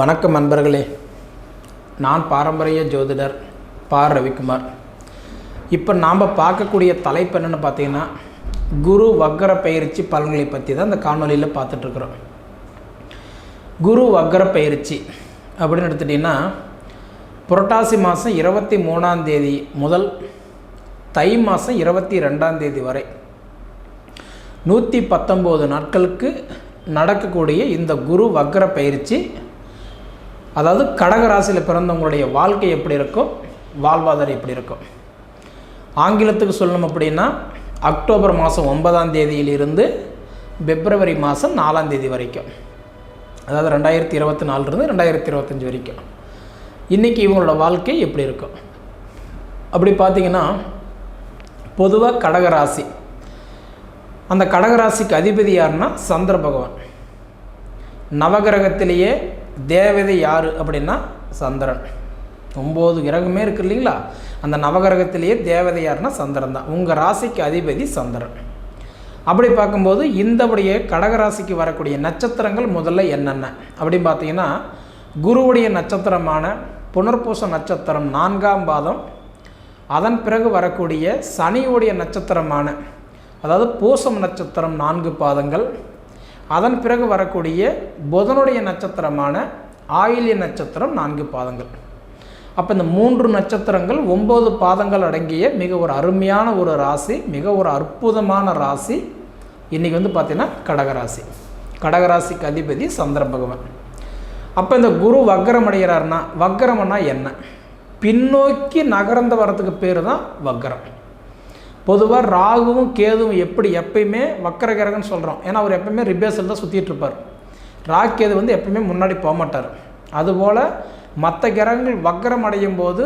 வணக்கம் நண்பர்களே. நான் பாரம்பரிய ஜோதிடர் பார் ரவிக்குமார். இப்போ நாம் பார்க்கக்கூடிய தலைப்பு என்னென்னு பார்த்தீங்கன்னா குரு வக்கர பயிற்சி பலன்களை பற்றி தான் இந்த காணொலியில் பார்த்துட்ருக்குறோம் குரு வக்கர பயிற்சி அப்படின்னு எடுத்துட்டிங்கன்னா புரட்டாசி மாதம் இருபத்தி மூணாம் தேதி முதல் தை மாதம் இருபத்தி ரெண்டாம் தேதி வரை நூற்றி பத்தொம்போது நாட்களுக்கு நடக்கக்கூடிய இந்த குரு வக்கர பயிற்சி அதாவது கடகராசியில் பிறந்தவங்களுடைய வாழ்க்கை எப்படி இருக்கும் வாழ்வாதாரம் எப்படி இருக்கும் ஆங்கிலத்துக்கு சொல்லணும் அப்படின்னா அக்டோபர் மாதம் ஒன்பதாம் தேதியிலிருந்து பிப்ரவரி மாதம் நாலாம் தேதி வரைக்கும். அதாவது ரெண்டாயிரத்தி இருபத்தி நாலுலேருந்து ரெண்டாயிரத்தி இருபத்தஞ்சி வரைக்கும். இன்றைக்கி இவங்களோட வாழ்க்கை எப்படி இருக்கும் அப்படி பார்த்தீங்கன்னா பொதுவாக கடகராசி. அந்த கடகராசிக்கு அதிபதி யாருன்னா சந்திர பகவான். நவகிரகத்திலேயே தேவதை யார் அப்படின்னா சந்திரன். ஒம்பது கிரகமே இருக்கு இல்லைங்களா? அந்த நவகிரகத்திலேயே தேவதை யாருன்னா சந்திரன் தான். உங்கள் ராசிக்கு அதிபதி சந்திரன். அப்படி பார்க்கும்போது இந்தபடிய கடகராசிக்கு வரக்கூடிய நட்சத்திரங்கள் முதல்ல என்னென்ன? அப்படின்னு பார்த்தீங்கன்னா குருவுடைய நட்சத்திரமான புனர்பூச நட்சத்திரம் நான்காம் பாதம் அதன் பிறகு வரக்கூடிய சனியுடைய நட்சத்திரமான அதாவது பூசம் நட்சத்திரம் நான்கு பாதங்கள் அதன் பிறகு வரக்கூடிய புதனுடைய நட்சத்திரமான ஆயில்ய நட்சத்திரம் நான்கு பாதங்கள். அப்போ இந்த மூன்று நட்சத்திரங்கள் ஒம்பது பாதங்கள் அடங்கிய மிக ஒரு அருமையான ஒரு ராசி மிக ஒரு அற்புதமான ராசி. இன்றைக்கி வந்து பார்த்திங்கன்னா கடகராசி. கடகராசிக்கு அதிபதி சந்திர பகவான். அப்போ இந்த குரு வக்கரம் அடைகிறாருன்னா வக்கரம்னா என்ன? பின்னோக்கி நகர்ந்து வரத்துக்கு பேர் தான் வக்கரம் பொதுவாக ராகுவும் கேதுவும் எப்படி எப்பயுமே வக்கர கிரகம்னு சொல்கிறோம் ஏன்னா அவர் எப்பயுமே ரிபேஸில் தான் சுற்றிட்டு இருப்பார். ராகு கேது வந்து எப்பயுமே முன்னாடி போக மாட்டார். அதுபோல் மற்ற கிரகங்கள் வக்கரம் அடையும் போது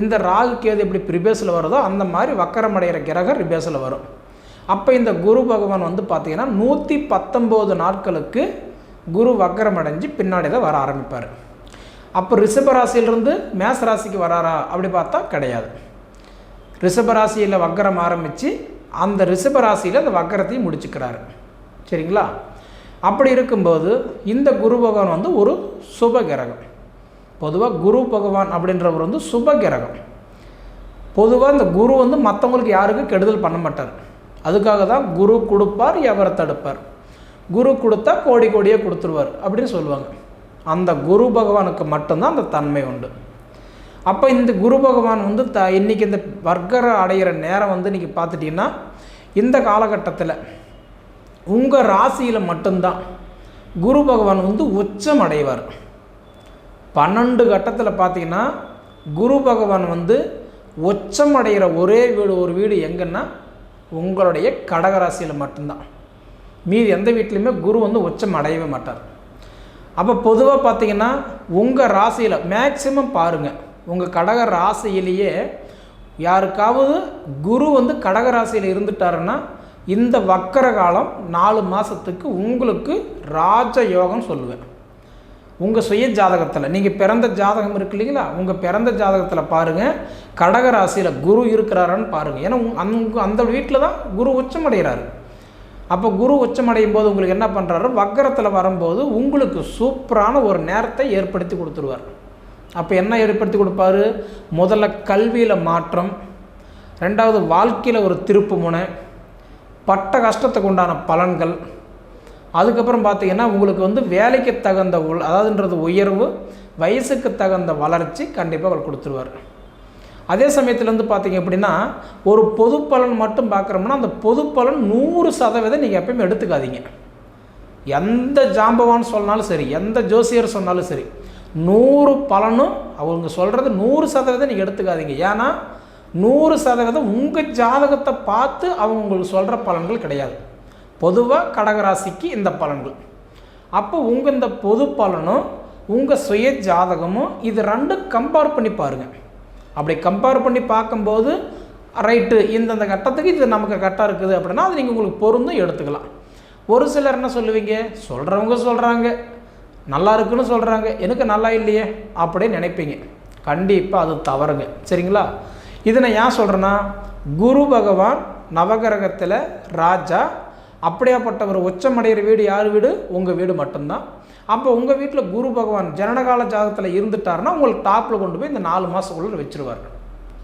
இந்த ராகு கேது எப்படி ரிபேஸில் வருதோ அந்த மாதிரி வக்கரம் அடைகிற கிரகம் ரிபேஸில் வரும். அப்போ இந்த குரு பகவான் வந்து பார்த்திங்கன்னா நூற்றி பத்தொம்போது நாட்களுக்கு குரு வக்கரம் அடைஞ்சு பின்னாடி தான் வர ஆரம்பிப்பார். அப்போ ரிஷபராசியிலிருந்து மேச ராசிக்கு வராரா அப்படி பார்த்தா கிடையாது. ரிஷபராசியில் வக்கரம் ஆரம்பித்து அந்த ரிஷபராசியில் அந்த வக்கரத்தையும் முடிச்சுக்கிறாரு. சரிங்களா? அப்படி இருக்கும்போது இந்த குரு பகவான் வந்து ஒரு சுப கிரகம். பொதுவாக குரு பகவான் அப்படின்றவர் வந்து சுப கிரகம். பொதுவாக இந்த குரு வந்து மற்றவங்களுக்கு யாருக்கும் கெடுதல் பண்ண மாட்டார். அதுக்காக தான் குரு கொடுப்பார் எவரை தடுப்பார். குரு கொடுத்தா கோடி கோடியே கொடுத்துருவார் அப்படின்னு சொல்லுவாங்க. அந்த குரு பகவானுக்கு மட்டும்தான் அந்த தன்மை உண்டு. அப்போ இந்த குரு பகவான் வந்து த இன்றைக்கி இந்த வர்க்கரை அடைகிற நேரம் வந்து நீங்கள் பார்த்துட்டிங்கன்னா இந்த காலகட்டத்தில் உங்கள் ராசியில் மட்டும்தான் குரு பகவான் வந்து உச்சம் அடைவார். பன்னெண்டு கட்டத்தில் பார்த்தீங்கன்னா குரு பகவான் வந்து உச்சம் அடைகிற ஒரே வீடு ஒரு வீடு எங்கன்னா உங்களுடைய கடகராசியில் மட்டும்தான். மீதி எந்த வீட்லேயுமே குரு வந்து உச்சம் அடையவே மாட்டார். அப்போ பொதுவாக பார்த்தீங்கன்னா உங்கள் ராசியில் மேக்சிமம் பாருங்கள் உங்கள் கடக ராசியிலேயே யாருக்காவது குரு வந்து கடக ராசியில் இருந்துட்டாருன்னா இந்த வக்கர காலம் நாலு மாதத்துக்கு உங்களுக்கு ராஜ யோகம் சொல்லுவேன். உங்கள் சுய ஜாதகத்தில் நீங்கள் பிறந்த ஜாதகம் இருக்கு இல்லைங்களா? உங்கள் பிறந்த ஜாதகத்தில் பாருங்கள் கடக ராசியில் குரு இருக்கிறாரான்னு பாருங்கள் ஏன்னா அந்த அந்த வீட்டில் தான் குரு உச்சமடைகிறாரு. அப்போ குரு உச்சமடையும் போது உங்களுக்கு என்ன பண்ணுறாரு வக்கரத்தில் வரும்போது உங்களுக்கு சூப்பரான ஒரு நேரத்தை ஏற்படுத்தி கொடுத்துருவார். அப்போ என்ன ஏற்படுத்தி கொடுப்பாரு? முதல்ல கல்வியில் மாற்றம் ரெண்டாவது வாழ்க்கையில் ஒரு திருப்பு முனை பட்ட கஷ்டத்துக்கு உண்டான பலன்கள் அதுக்கப்புறம் பார்த்திங்கன்னா உங்களுக்கு வந்து வேலைக்கு தகுந்த உள் அதாவதுன்றது உயர்வு வயசுக்கு தகுந்த வளர்ச்சி கண்டிப்பாக அவர் கொடுத்துருவார். அதே சமயத்தில் வந்து பார்த்திங்க அப்படின்னா ஒரு பொது பலன் மட்டும் பார்க்குறோம்னா அந்த பொது பலன் நூறு சதவீதம் நீங்கள் எப்பயுமே எடுத்துக்காதீங்க. எந்த ஜாம்பவான் சொன்னாலும் சரி எந்த ஜோசியர் சொன்னாலும் சரி நூறு பலனும் அவங்க சொல்கிறது நூறு சதவீதம் நீங்கள் எடுத்துக்காதீங்க. ஏன்னா நூறு சதவீதம் உங்கள் ஜாதகத்தை பார்த்து அவங்க உங்களுக்கு சொல்கிற பலன்கள் கிடையாது. பொதுவாக கடகராசிக்கு இந்த பலன்கள். அப்போ உங்கள் இந்த பொது பலனும் உங்கள் சுய ஜாதகமும் இது ரெண்டும் கம்பேர் பண்ணி பாருங்கள் அப்படி கம்பேர் பண்ணி பார்க்கும்போது ரைட்டு இந்தந்த கட்டத்துக்கு இது நமக்கு கரெக்டாக இருக்குது அப்படின்னா அது நீங்கள் உங்களுக்கு பொருந்தும் எடுத்துக்கலாம். ஒரு சிலர் என்ன சொல்லுவீங்க? சொல்கிறவங்க சொல்கிறாங்க நல்லா இருக்குன்னு சொல்கிறாங்க எனக்கு நல்லா இல்லையே அப்படின்னு நினைப்பீங்க. கண்டிப்பாக அது தவறுங்க. சரிங்களா? இதை நான் ஏன் சொல்கிறேன்னா குரு பகவான் நவகிரகத்தில் ராஜா அப்படியாப்பட்டவர் உச்சமடைகிற வீடு யார் வீடு? உங்கள் வீடு மட்டும்தான். அப்போ உங்கள் வீட்டில் குரு பகவான் ஜனனகால ஜாதகத்தில் இருந்துட்டாருன்னா உங்களுக்கு டாப்பில் கொண்டு போய் இந்த நாலு மாதத்துக்குள்ளே வச்சுருவார்.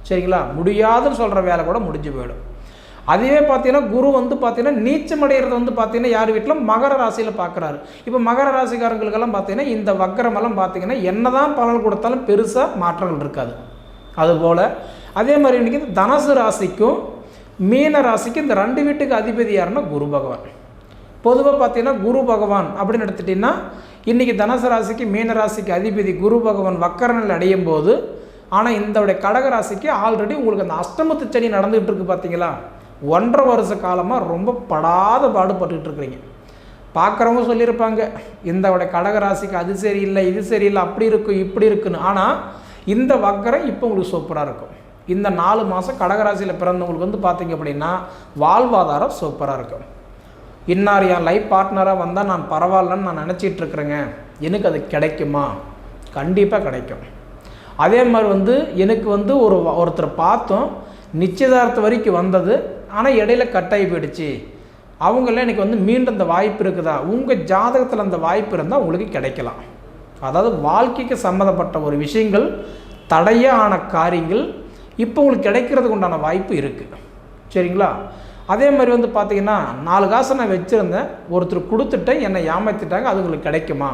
சரிங்களா? முடியாதுன்னு சொல்கிற வேலை கூட முடிஞ்சு போயிடும். அதுவே பார்த்தீங்கன்னா குரு வந்து பார்த்தீங்கன்னா நீச்சம் வந்து பார்த்தீங்கன்னா யார் வீட்டில் மகர ராசியில் பார்க்குறாரு இப்போ மகர ராசிக்காரங்களுக்கெல்லாம் பார்த்தீங்கன்னா இந்த வக்கரமெல்லாம் பார்த்தீங்கன்னா என்ன தான் பலன் கொடுத்தாலும் பெருசாக மாற்றங்கள் இருக்காது. அதுபோல் அதே மாதிரி இன்றைக்கி இந்த தனுசு ராசிக்கும் மீன ராசிக்கும் இந்த ரெண்டு வீட்டுக்கு அதிபதி யாருன்னா குரு பகவான். பொதுவாக பார்த்தீங்கன்னா குரு பகவான் அப்படின்னு எடுத்துட்டிங்கன்னா இன்றைக்கி தனுசு ராசிக்கு மீன ராசிக்கு அதிபதி குரு பகவான் வக்கரனில் அடையும் போது ஆனால் இந்த கடக ராசிக்கு ஆல்ரெடி உங்களுக்கு அந்த அஷ்டமத்து செடி நடந்துகிட்டு இருக்கு பார்த்தீங்களா ஒன்றரை வருஷ காலமாக ரொம்ப படாத பாடுபட்டுக்கிட்டு இருக்கிறீங்க. பார்க்குறவங்க சொல்லியிருப்பாங்க இந்த கடகராசிக்கு அது சரியில்லை இது சரியில்லை அப்படி இருக்கும் இப்படி இருக்குன்னு. ஆனால் இந்த வக்கரம் இப்போ உங்களுக்கு சூப்பராக இருக்கும். இந்த நாலு மாதம் கடகராசியில் பிறந்தவங்களுக்கு வந்து பார்த்தீங்க அப்படின்னா வாழ்வாதாரம் சூப்பராக இருக்கும். இன்னார் என் லைஃப் பார்ட்னராக வந்தால் நான் பரவாயில்லன்னு நான் நினச்சிட்டு இருக்கிறேங்க. எனக்கு அது கிடைக்குமா? கண்டிப்பாக கிடைக்கும். அதே மாதிரி வந்து எனக்கு வந்து ஒரு ஒருத்தர் பார்த்தோம் நிச்சயதார்த்த வரைக்கும் வந்தது ஆனால் இடையில கட்டாகி போயிடுச்சு. அவங்கள எனக்கு வந்து மீண்டும் அந்த வாய்ப்பு இருக்குதா? உங்கள் ஜாதகத்தில் அந்த வாய்ப்பு இருந்தால் உங்களுக்கு கிடைக்கலாம். அதாவது வாழ்க்கைக்கு சம்மந்தப்பட்ட ஒரு விஷயங்கள் தடையாக ஆன காரியங்கள் இப்போ உங்களுக்கு கிடைக்கிறதுக்கு உண்டான வாய்ப்பு இருக்குது சரிங்களா? அதே மாதிரி வந்து பார்த்திங்கன்னா நாலு காசை நான் வச்சுருந்தேன் ஒருத்தர் கொடுத்துட்டேன் என்னை ஏமாற்றிட்டாங்க அது உங்களுக்கு கிடைக்குமா?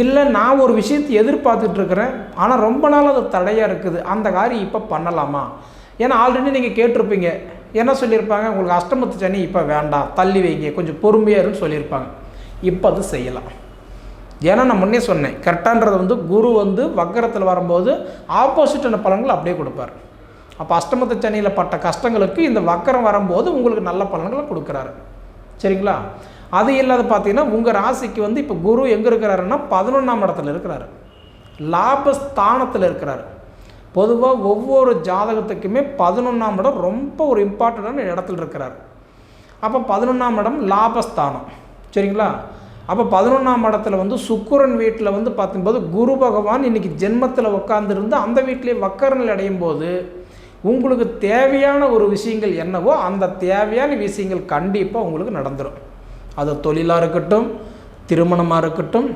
இல்லை நான் ஒரு விஷயத்தை எதிர்பார்த்துட்டு இருக்கிறேன் ஆனால் ரொம்ப நாள் அது தடையாக இருக்குது அந்த காரியம் இப்போ பண்ணலாமா? ஏன்னா ஆல்ரெடி நீங்கள் கேட்டிருப்பீங்க என்ன சொல்லியிருப்பாங்க? உங்களுக்கு அஷ்டமத்து சனி இப்போ வேண்டாம். தள்ளி வைங்க. கொஞ்சம் பொறுமையாருன்னு சொல்லியிருப்பாங்க. இப்போ அது செய்யலாம். ஏன்னா நான் முன்னே சொன்னேன். கரெக்டான்றது வந்து குரு வந்து வக்கரத்தில் வரும்போது ஆப்போசிட்டான பலன்கள் அப்படியே கொடுப்பார். அப்போ அஷ்டமத்து சனியில் பட்ட கஷ்டங்களுக்கு இந்த வக்கரம் வரும்போது உங்களுக்கு நல்ல பலன்களை கொடுக்குறாரு. சரிங்களா? அது இல்லாத பார்த்தீங்கன்னா உங்கள் ராசிக்கு வந்து இப்போ குரு எங்கே இருக்கிறாருன்னா பதினொன்றாம் இடத்துல இருக்கிறாரு. லாபஸ்தானத்தில் இருக்கிறாரு. பொதுவாக ஒவ்வொரு ஜாதகத்துக்குமே பதினொன்றாம் இடம் ரொம்ப ஒரு இம்பார்ட்டண்டான இடத்துல இருக்கிறார். அப்போ பதினொன்றாம் இடம் லாபஸ்தானம். சரிங்களா? அப்போ பதினொன்றாம் இடத்துல வந்து சுக்குரன் வீட்டில் வந்து பார்த்தும்போது குரு பகவான் இன்றைக்கி ஜென்மத்தில் உட்காந்துருந்து அந்த வீட்டிலே வக்கரனில் அடையும் போது உங்களுக்கு தேவையான ஒரு விஷயங்கள் என்னவோ அந்த தேவையான விஷயங்கள் கண்டிப்பாக உங்களுக்கு நடந்துடும் அது தொழிலாக இருக்கட்டும் திருமணமாக இருக்கட்டும்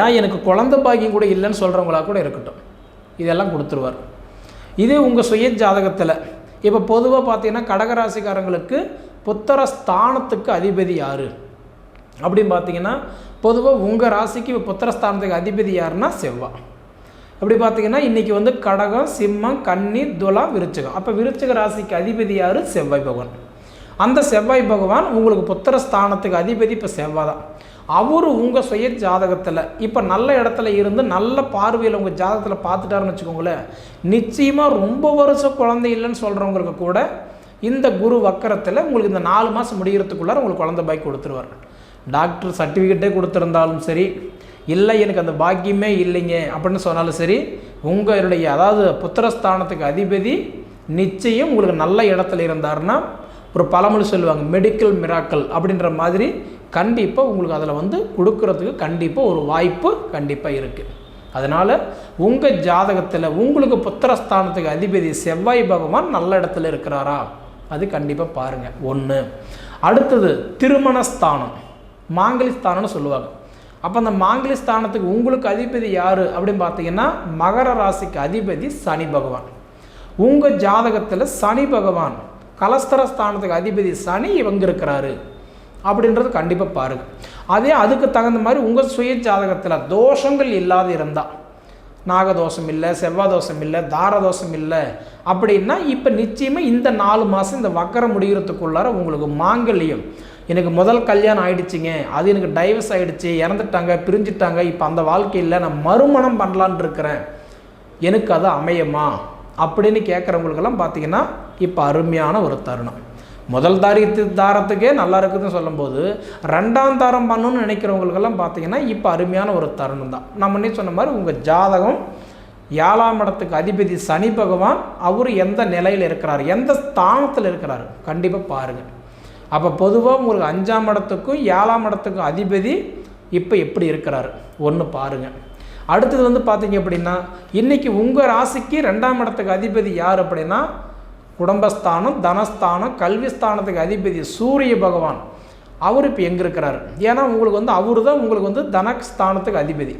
ஏன் எனக்கு குழந்த பாக்கியம் கூட இல்லைன்னு சொல்கிறவங்களா கூட இருக்கட்டும். இதெல்லாம் கொடுத்துருவார். இதே உங்கள் சுய ஜாதகத்தில் இப்போ பொதுவாக பார்த்தீங்கன்னா கடகராசிக்காரங்களுக்கு புத்தர ஸ்தானத்துக்கு அதிபதி யார்? அப்படின்னு பார்த்தீங்கன்னா பொதுவாக உங்கள் ராசிக்கு இப்போ புத்திரஸ்தானத்துக்கு அதிபதி யாருன்னா செவ்வாய் அப்படி பார்த்தீங்கன்னா இன்றைக்கி வந்து கடகம் சிம்மம் கன்னி துலாம் விருச்சகம். அப்போ விருச்சக ராசிக்கு அதிபதி யார்? செவ்வாய் பகவான். அந்த செவ்வாய் பகவான் உங்களுக்கு புத்திரஸ்தானத்துக்கு அதிபதி இப்போ செவ்வாய் தான் அவர் உங்கள் சுய ஜாதகத்தில் இப்போ நல்ல இடத்துல இருந்து நல்ல பார்வையில் உங்கள் ஜாதகத்தில் பார்த்துட்டாருன்னு வச்சுக்கோங்களேன் நிச்சயமாக ரொம்ப வருஷம் குழந்தை இல்லைன்னு சொல்கிறவங்களுக்கு கூட இந்த குரு வக்கரத்தில் உங்களுக்கு இந்த நாலு மாதம் முடிகிறதுக்குள்ளார உங்களுக்கு குழந்தை பாய் கொடுத்துருவார். டாக்டர் சர்டிஃபிகேட்டே கொடுத்துருந்தாலும் சரி இல்லை எனக்கு அந்த பாக்கியமே இல்லைங்க அப்படின்னு சொன்னாலும் சரி உங்களுடைய அதாவது புத்திரஸ்தானத்துக்கு அதிபதி நிச்சயம் உங்களுக்கு நல்ல இடத்துல இருந்தாருன்னா ஒரு பழமொழி சொல்லுவாங்க மெடிக்கல் மிராக்கல் அப்படின்ற மாதிரி கண்டிப்பாக உங்களுக்கு அதில் வந்து கொடுக்கறதுக்கு கண்டிப்பாக ஒரு வாய்ப்பு கண்டிப்பாக இருக்குது அதனால் உங்கள் ஜாதகத்தில் உங்களுக்கு புத்திரஸ்தானத்துக்கு அதிபதி செவ்வாய் பகவான் நல்ல இடத்துல இருக்கிறாரா? அது கண்டிப்பாக பாருங்கள் ஒன்று அடுத்தது திருமணஸ்தானம் மாங்கலிஸ்தானம்னு சொல்லுவாங்க. அப்போ அந்த மாங்கலிஸ்தானத்துக்கு உங்களுக்கு அதிபதி யார் அப்படின்னு பார்த்தீங்கன்னா மகர ராசிக்கு அதிபதி சனி பகவான். உங்கள் ஜாதகத்தில் சனி பகவான் கலஸ்தர ஸ்தானத்துக்கு அதிபதி சனி இவங்க இருக்கிறாரு. அப்படின்றது கண்டிப்பாக பாருங்கள் அதே அதுக்கு தகுந்த மாதிரி உங்கள் சுய ஜாதகத்தில் தோஷங்கள் இல்லாத இருந்தால் நாகதோஷம் இல்லை செவ்வாய் தோஷம் இல்லை தாரதோஷம் இல்லை அப்படின்னா இப்போ நிச்சயமாக இந்த நாலு மாதம் இந்த வக்கரம் முடிகிறதுக்குள்ளார உங்களுக்கு மாங்கல்யம். எனக்கு முதல் கல்யாணம் ஆயிடுச்சுங்க அது எனக்கு டைவர்ஸ் ஆகிடுச்சு இறந்துட்டாங்க பிரிஞ்சுட்டாங்க இப்போ அந்த வாழ்க்கையில் நான் மறுமணம் பண்ணலான் இருக்கிறேன். எனக்கு அது அமையுமா? அப்படின்னு கேட்குறவங்களுக்கெல்லாம் பார்த்தீங்கன்னா இப்போ அருமையான ஒரு தருணம். முதல் தாரியத்து தாரத்துக்கே நல்லா இருக்குதுன்னு சொல்லும்போது ரெண்டாம் தாரம் பண்ணணும்னு நினைக்கிறவங்களுக்கெல்லாம் பார்த்தீங்கன்னா இப்போ அருமையான ஒரு தருணம் தான். நம்ம முன்னே சொன்ன மாதிரி உங்கள் ஜாதகம் ஏழாம் இடத்துக்கு அதிபதி சனி பகவான் அவர் எந்த நிலையில் இருக்கிறார் எந்த ஸ்தானத்தில் இருக்கிறார் கண்டிப்பாக பாருங்கள் அப்போ பொதுவாக உங்களுக்கு அஞ்சாம் இடத்துக்கும் ஏழாம் இடத்துக்கும் அதிபதி இப்போ எப்படி இருக்கிறார்? ஒன்று பாருங்கள் அடுத்தது வந்து பார்த்தீங்க அப்படின்னா இன்றைக்கி உங்கள் ராசிக்கு ரெண்டாம் இடத்துக்கு அதிபதி யார் அப்படின்னா குடும்பஸ்தானம் தனஸ்தானம் கல்விஸ்தானத்துக்கு அதிபதி சூரிய பகவான். அவர் இப்போ எங்கே இருக்கிறார் ஏன்னா உங்களுக்கு வந்து அவர் தான் உங்களுக்கு வந்து தனஸ்தானத்துக்கு அதிபதி.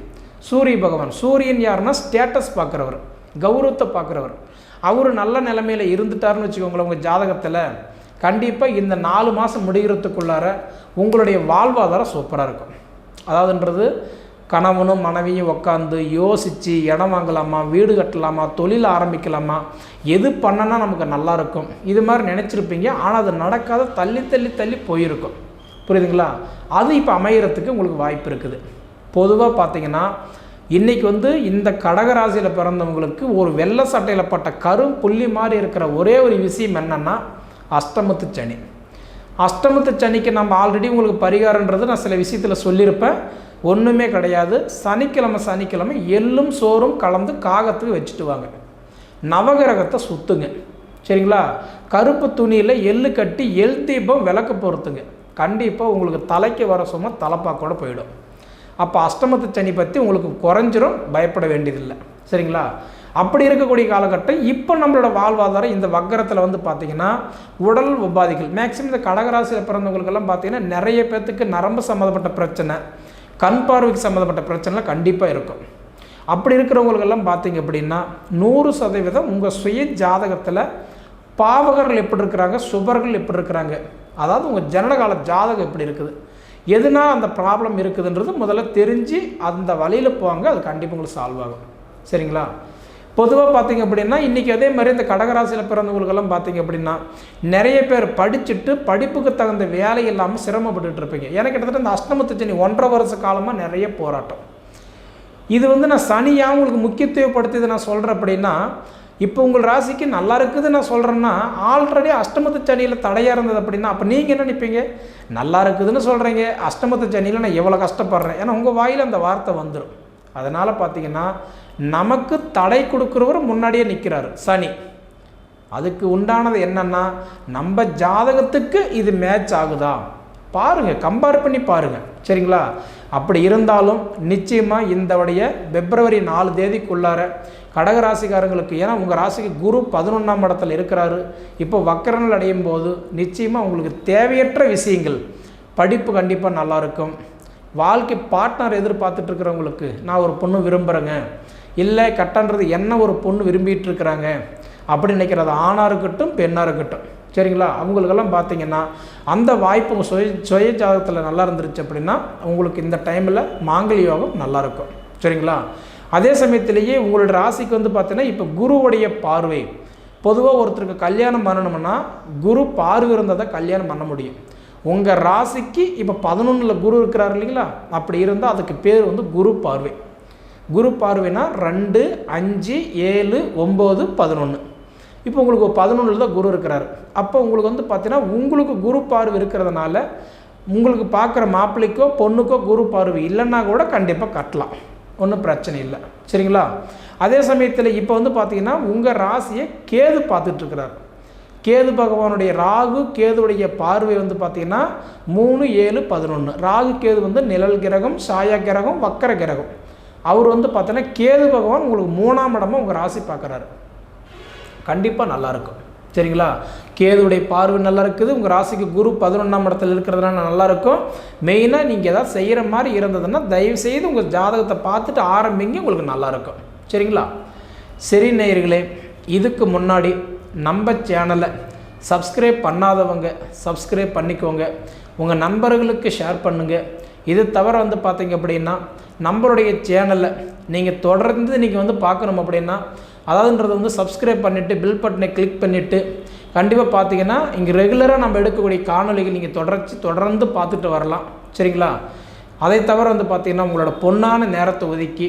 சூரிய பகவான். சூரியன் யாருன்னா ஸ்டேட்டஸ் பார்க்குறவர். கௌரவத்தை பார்க்குறவர். அவர் நல்ல நிலைமையில் இருந்துட்டாருன்னு வச்சுக்கோங்களேன் உங்கள் ஜாதகத்தில். கண்டிப்பாக இந்த நாலு மாதம் முடிகிறதுக்குள்ளார உங்களுடைய வாழ்வாதாரம் சூப்பராக இருக்கும். அதாவதுன்றது கணவனும் மனைவியும் உட்காந்து யோசித்து இடம் வாங்கலாமா வீடு கட்டலாமா தொழில் ஆரம்பிக்கலாமா எது பண்ணனா நமக்கு நல்லா இருக்கும். இது மாதிரி நினச்சிருப்பீங்க. ஆனால் அது நடக்காத தள்ளி தள்ளி தள்ளி போயிருக்கும். புரியுதுங்களா? அது இப்போ அமையறதுக்கு உங்களுக்கு வாய்ப்பு இருக்குது. பொதுவாக பார்த்தீங்கன்னா இன்றைக்கி வந்து இந்த கடகராசியில் பிறந்தவங்களுக்கு ஒரு வெள்ளை சட்டையில் பட்ட கரும் புள்ளி மாதிரி இருக்கிற ஒரே ஒரு விஷயம் என்னென்னா அஷ்டமத்து சனி. அஷ்டமத்து சனிக்கு நம்ம ஆல்ரெடி உங்களுக்கு பரிகாரன்றது நான் சில விஷயத்தில் சொல்லியிருப்பேன். ஒன்றுமே கிடையாது. சனிக்கிழமை சனிக்கிழமை எள்ளும் சோறும் கலந்து காகத்துக்கு வச்சுட்டு வாங்க. நவகிரகத்தை சுற்றுங்க சரிங்களா? கருப்பு துணியில் எள்ளு கட்டி எல் தீபம் விளக்கு பொறுத்துங்க கண்டிப்பாக உங்களுக்கு தலைக்கு வர சும்மா தலைப்பாக்கூட போயிடும். அப்போ அஷ்டமத்து சனி பற்றி உங்களுக்கு குறைஞ்சிரும் பயப்பட வேண்டியதில்லை. சரிங்களா? அப்படி இருக்கக்கூடிய காலகட்டம் இப்போ நம்மளோட வாழ்வாதாரம் இந்த வக்கரத்தில் வந்து பார்த்திங்கன்னா உடல் உபாதிகள். மேக்ஸிமம் இந்த கடகராசியில் பிறந்தவங்களுக்கெல்லாம் பார்த்திங்கன்னா நிறைய பேர்த்துக்கு நரம்பு சம்மந்தப்பட்ட பிரச்சனை. கண் பார்வைக்கு சம்மந்தப்பட்ட பிரச்சனைலாம் கண்டிப்பாக இருக்கும். அப்படி இருக்கிறவங்களுக்கெல்லாம் பார்த்தீங்க அப்படின்னா நூறு சதவீதம் உங்கள் சுய ஜாதகத்தில் பாவகர்கள் எப்படி இருக்கிறாங்க சுபர்கள் எப்படி இருக்கிறாங்க. அதாவது உங்கள் ஜனனகால ஜாதகம் எப்படி இருக்குது? எதுனால் அந்த ப்ராப்ளம் இருக்குதுன்றது முதல்ல தெரிஞ்சு அந்த வழியில் போவாங்க அது கண்டிப்பாக உங்களுக்கு சால்வ் ஆகும். சரிங்களா? பொதுவாக பார்த்தீங்க அப்படின்னா இன்றைக்கி அதே மாதிரி இந்த கடகராசியில் பிறந்தவங்களுக்கெல்லாம் பார்த்தீங்க அப்படின்னா நிறைய பேர் படிச்சுட்டு படிப்புக்கு தகுந்த வேலை இல்லாமல் சிரமப்பட்டுட்டு இருப்பீங்க. எனக்கு கிட்டத்தட்ட இந்த அஷ்டமத்து சனி ஒன்றரை வருஷ காலமாக நிறைய போராட்டம். இது வந்து நான் சனியாக உங்களுக்கு முக்கியத்துவப்படுத்தி நான் சொல்கிறேன் அப்படின்னா இப்போ உங்கள் ராசிக்கு நல்லா இருக்குது நான் சொல்கிறேன்னா ஆல்ரெடி அஷ்டமத்து சனியில் தடையாக இருந்தது அப்படின்னா அப்போ நீங்கள் என்ன நினைப்பீங்க? நல்லா இருக்குதுன்னு சொல்கிறீங்க அஷ்டமத்து சனியில் நான் எவ்வளோ கஷ்டப்படுறேன். ஏன்னா உங்கள் வாயில் அந்த வார்த்தை வந்துடும் அதனால் பார்த்தீங்கன்னா நமக்கு தடை கொடுக்குறவர் முன்னாடியே நிற்கிறார் சனி. அதுக்கு உண்டானது என்னென்னா நம்ம ஜாதகத்துக்கு இது மேட்ச் ஆகுதா? பாருங்கள் கம்பேர் பண்ணி பாருங்கள் சரிங்களா? அப்படி இருந்தாலும் நிச்சயமாக இந்தவுடைய பிப்ரவரி நாலு தேதிக்குள்ளார கடகராசிக்காரங்களுக்கு ஏன்னா உங்கள் ராசிக்கு குரு பதினொன்றாம் இடத்துல இருக்கிறாரு. இப்போ வக்கரங்கள் அடையும் போது நிச்சயமாக உங்களுக்கு தேவையற்ற விஷயங்கள் படிப்பு கண்டிப்பாக நல்லாயிருக்கும் வாழ்க்கை பார்ட்னர் எதிர்பார்த்துட்டு இருக்கிறவங்களுக்கு நான் ஒரு பொண்ணு விரும்புகிறேங்க இல்லை கட்டன்றது என்ன ஒரு பொண்ணு விரும்பிகிட்டு இருக்கிறாங்க அப்படி நினைக்கிறது ஆணாக இருக்கட்டும் பெண்ணாக இருக்கட்டும். சரிங்களா? அவங்களுக்கெல்லாம் பார்த்தீங்கன்னா அந்த வாய்ப்பு உங்கள் சுய சுய ஜாதகத்தில் நல்லா இருந்துருச்சு அப்படின்னா உங்களுக்கு இந்த டைமில் மாங்கலி யோகம் நல்லாயிருக்கும். சரிங்களா? அதே சமயத்திலேயே உங்களோட ராசிக்கு வந்து பார்த்தீங்கன்னா இப்போ குருவுடைய பார்வை. பொதுவாக ஒருத்தருக்கு கல்யாணம் பண்ணணும்னா குரு பார்வை இருந்தால் தான் கல்யாணம் பண்ண முடியும். உங்கள் ராசிக்கு இப்போ பதினொன்றில் குரு இருக்கிறார் இல்லைங்களா? அப்படி இருந்தால் அதுக்கு பேர் வந்து குரு பார்வை. குரு பார்வைனா ரெண்டு அஞ்சு ஏழு ஒம்பது பதினொன்று இப்போ உங்களுக்கு பதினொன்றில் தான் குரு இருக்கிறார். அப்போ உங்களுக்கு வந்து பார்த்தீங்கன்னா உங்களுக்கு குரு பார்வை இருக்கிறதுனால உங்களுக்கு பார்க்குற மாப்பிள்ளைக்கோ பொண்ணுக்கோ குரு பார்வை இல்லைன்னா கூட கண்டிப்பாக கட்டலாம். ஒன்றும் பிரச்சனை இல்லை. சரிங்களா? அதே சமயத்தில் இப்போ வந்து பார்த்தீங்கன்னா உங்கள் ராசியை கேது பார்த்துட்ருக்கிறார் கேது பகவானுடைய ராகு கேதுடைய பார்வை வந்து பார்த்திங்கன்னா மூணு ஏழு பதினொன்று ராகு கேது வந்து நிழல் கிரகம் சாயா கிரகம் வக்கர கிரகம். அவர் வந்து பார்த்தீங்கன்னா கேது பகவான் உங்களுக்கு மூணாம் இடமா உங்கள் ராசி பார்க்குறாரு. கண்டிப்பாக நல்லாயிருக்கும் சரிங்களா? கேதுடைய பார்வை நல்லா இருக்குது. உங்கள் ராசிக்கு குரு பதினொன்றாம் இடத்துல இருக்கிறதுனால நல்லாயிருக்கும் மெயினாக நீங்கள் எதாவது செய்கிற மாதிரி இருந்ததுன்னா தயவுசெய்து உங்கள் ஜாதகத்தை பார்த்துட்டு ஆரம்பிங்க உங்களுக்கு நல்லாயிருக்கும் சரிங்களா? சரி நேயர்களே இதுக்கு முன்னாடி நம்ம சேனலை சப்ஸ்கிரைப் பண்ணாதவங்க சப்ஸ்கிரைப் பண்ணிக்கோங்க. உங்கள் நண்பர்களுக்கு ஷேர் பண்ணுங்கள் இது தவிர வந்து பார்த்தீங்க அப்படின்னா நம்மளுடைய சேனலை நீங்கள் தொடர்ந்து நீங்கள் வந்து பார்க்கணும் அப்படின்னா அதாவதுன்றது வந்து சப்ஸ்கிரைப் பண்ணிவிட்டு பில் பட்டனை கிளிக் பண்ணிவிட்டு கண்டிப்பாக பார்த்தீங்கன்னா இங்கே ரெகுலராக நம்ம எடுக்கக்கூடிய காணொலிகள் நீங்கள் தொடர்ச்சி தொடர்ந்து பார்த்துட்டு வரலாம். சரிங்களா? அதை தவிர வந்து பார்த்திங்கன்னா உங்களோட பொன்னான நேரத்தை ஒதுக்கி